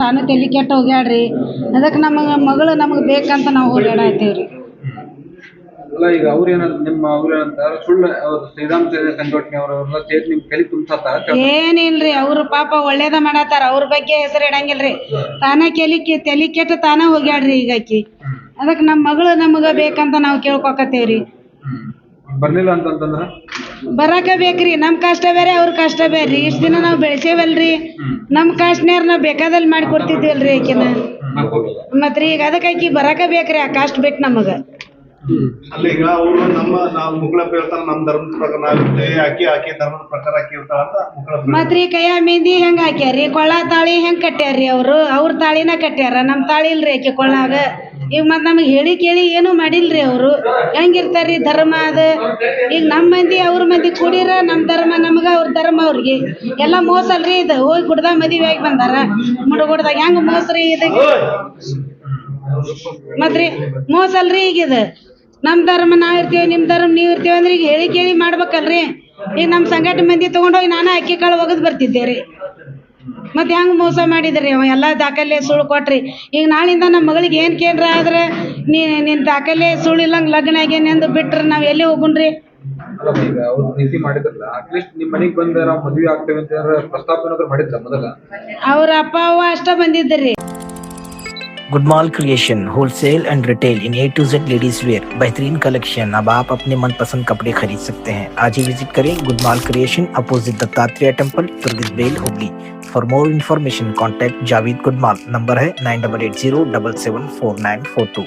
ತಾನು ತಲೆ ಕೆಟ್ಟು ಹೋಗ್ಯಾಡ್ರಿ ಅದಕ್ಕೆ ನಮಗೆ ಮಗಳು ನಮಗೆ ಬೇಕಂತ ನಾವು ಓಡಾಡಾಯ್ತೇವೆ ರೀ ಅಲ್ಲ ಈಗ ಅವ್ರು ಏನಂತ ನಿಮ್ಮ ಅವ್ರು ಏನಂತಾರ ಸುಳ್ಳು ಅವ್ರು ಶ್ರೀರಾಮ್ ಸೇನೆ ಸಂಘಟನೆ ಅವರೆಲ್ಲ ಸೇರಿ ನಿಮ್ ತಲೆ ತುಂಬ್ಸತ್ತಾರ ಏನಿಲ್ರಿ ಅವ್ರು ಪಾಪ ಒಳ್ಳೇದ ಮಾಡತ್ತಾರ ಅವ್ರ ಬಗ್ಗೆ ಹೆಸರು ಇಡಂಗಿಲ್ರಿ. ತಾನ ಕೆಲಿ ಕೆ ತಲೆ ಕೆಟ್ಟು ತಾನ ಹೋಗ್ಯಾಡ್ರಿ ಈಗ ಆಕಿ ಅದಕ್ಕೆ ನಮ್ಮ ಮಗಳು ನಮಗೆ ಬೇಕಂತ ನಾವು ಕೇಳ್ಕೊಕತ್ತೇವ್ರಿ. ಬರ್ಲಿಲ್ಲ ಅಂತಂತಂದ್ರ? ಬರಾಕ ಬೇಕ್ರಿ ನಮ್ಮ ಕಷ್ಟ ಬೇರೆ ಅವ್ರ ಕಷ್ಟ ಬೇರೆ ಇಷ್ಟ ಇಷ್ಟು ದಿನ ನಾವು ಬೆಳೆಸೇವಲ್ರಿ. ನಮ್ಮ ನಾವ್ ಬೇಕಾದಲ್ಲಿ ಮಾಡಿ ಕೊಡ್ತಿದ್ವಿಲ್ರಿ ಆಕಿನ ಮತ್ರಿ ಈಗ ಅದಕ್ಕೆ ಆಕಿ ಬರಾಕ ಬೇಕ್ರಿ ಆ ಕಾಸ್ಟ್ ಬೇಕು ನಮಗೆ. ಅಲ್ಲಿ ಈಗ ಅವರು ನಮ್ಮ ನಾವು ಮುಗಳಪ್ಪ ಇರ್ತಾರ ನಮ್ಮ ಧರ್ಮದ ಪ್ರಕಾರ ನಾವ್ ಇರ್ತೇವೆ ಆಕಿ ಆಕಿ ಧರ್ಮದ ಪ್ರಕಾರ ಆಕಿ ಇರ್ತಾಳ ಅಂತ ಮುಗಳಪ್ಪ ಮತ್ರಿ ಕೈಯ ಮೆಹಂದಿ ಹೆಂಗ್ ಹಾಕ್ಯಾರಿ ಕೊಳ್ಳ ತಾಳಿ ಹೆಂಗ್ ಕಟ್ಟ್ಯಾರ್ರಿ ಅವರು? ಅವ್ರ ತಾಳಿನ ಕಟ್ಯಾರ ನಮ್ಮ ತಾಳಿ ಇಲ್ರಿ ಆಕೆ ಕೊಳ್ಳಾಗ ಈಗ ಮತ್ತು ನಮಗೆ ಹೇಳಿ ಕೇಳಿ ಏನು ಮಾಡಿಲ್ರಿ ಅವರು. ಹೆಂಗಿರ್ತಾರ್ರಿ ಧರ್ಮ ಅದು? ಈಗ ನಮ್ಮ ಮಂದಿ, ಅವ್ರ ಮಂದಿ ಕೂಡಿರ ನಮ್ಮ ಧರ್ಮ, ನಮ್ಗೆ ಅವ್ರ ಧರ್ಮ ಅವ್ರಿಗೆ. ಎಲ್ಲ ಮೋಸ ಅಲ್ರಿ ಇದು. ಹೋಗಿ ಗುಡ್ದಾಗ ಮದುವೆ ಆಗಿ ಬಂದಾರ. ಮುಡುಗುಡ್ದಾಗ ಹೆಂಗೆ ಮೋಸ ರೀ ಇದು? ಮತ್ರಿ ಮೋಸ ಅಲ್ರಿ ಈಗ ಇದು. ನಮ್ಮ ಧರ್ಮ ನಾವು ಇರ್ತೀವಿ ನಿಮ್ಮ ಧರ್ಮ ನೀವು ಇರ್ತೀವಿ ಅಂದ್ರೆ ಈಗ ಹೇಳಿ ಕೇಳಿ ಮಾಡ್ಬೇಕಲ್ರಿ. ಈಗ ನಮ್ಮ ಸಂಘಟ ಮಂದಿ ತಗೊಂಡೋಗಿ ನಾನು ಅಕ್ಕಿ ಕಾಳು ಒಗದ್ ಬರ್ತಿದ್ದೆ ರೀ ಮತ್ತೆ ಹೆಂಗ್ ಮೋಸ ಮಾಡಿದ್ರಿ ಅವ ಎಲ್ಲ ದಾಖಲೆ ಸುಳ್ಳು ಕೊಟ್ರಿ ಈಗ ನಾಳಿಂದ ನಮ್ಮ ಮಗಳಿಗೆ ಏನ್ ಕೇಂದ್ರ ಆದ್ರೆ ನೀ ನಿನ್ ದಾಖಲೆ ಸುಳ್ಳು ಇಲ್ಲಂಗ್ ಲಗ್ನ ಆಗೇನಿ ಅಂದು ಬಿಟ್ರೆ ನಾವ್ ಎಲ್ಲಿ ಹೋಗುಣ್ರಿ ಅಲ್ಲ ಈಗ ಅವ್ರು ನೀತಿ ಮಾಡಿದ್ರಲ್ಲ ಅಟ್ಲೀಸ್ಟ್ ನಿಮ್ ಮನೆಗ್ ಬಂದ ನಾವು ಮದ್ವೆ ಆಗ್ತೇವೆ ಅಂತ ಏನಾರ ಪ್ರಸ್ತಾಪ ಏನಾದ್ರು ಮಾಡಿದ್ರ ಮೊದಲ ಅವ್ರ ಅಪ್ಪ ಅವ್ವ ಅಷ್ಟ ಬಂದಿದ್ರಿ Goodmall creation wholesale and retail in A to Z ladies wear बेहतरीन कलेक्शन अब आप अपने मनपसंद कपड़े खरीद सकते हैं आज ही विजिट करें Goodmall creation opposite Dattatreya temple तुर्गिस bell Hooghly for more information contact Javed Good Mall number है nine double eight zero double seven four nine four two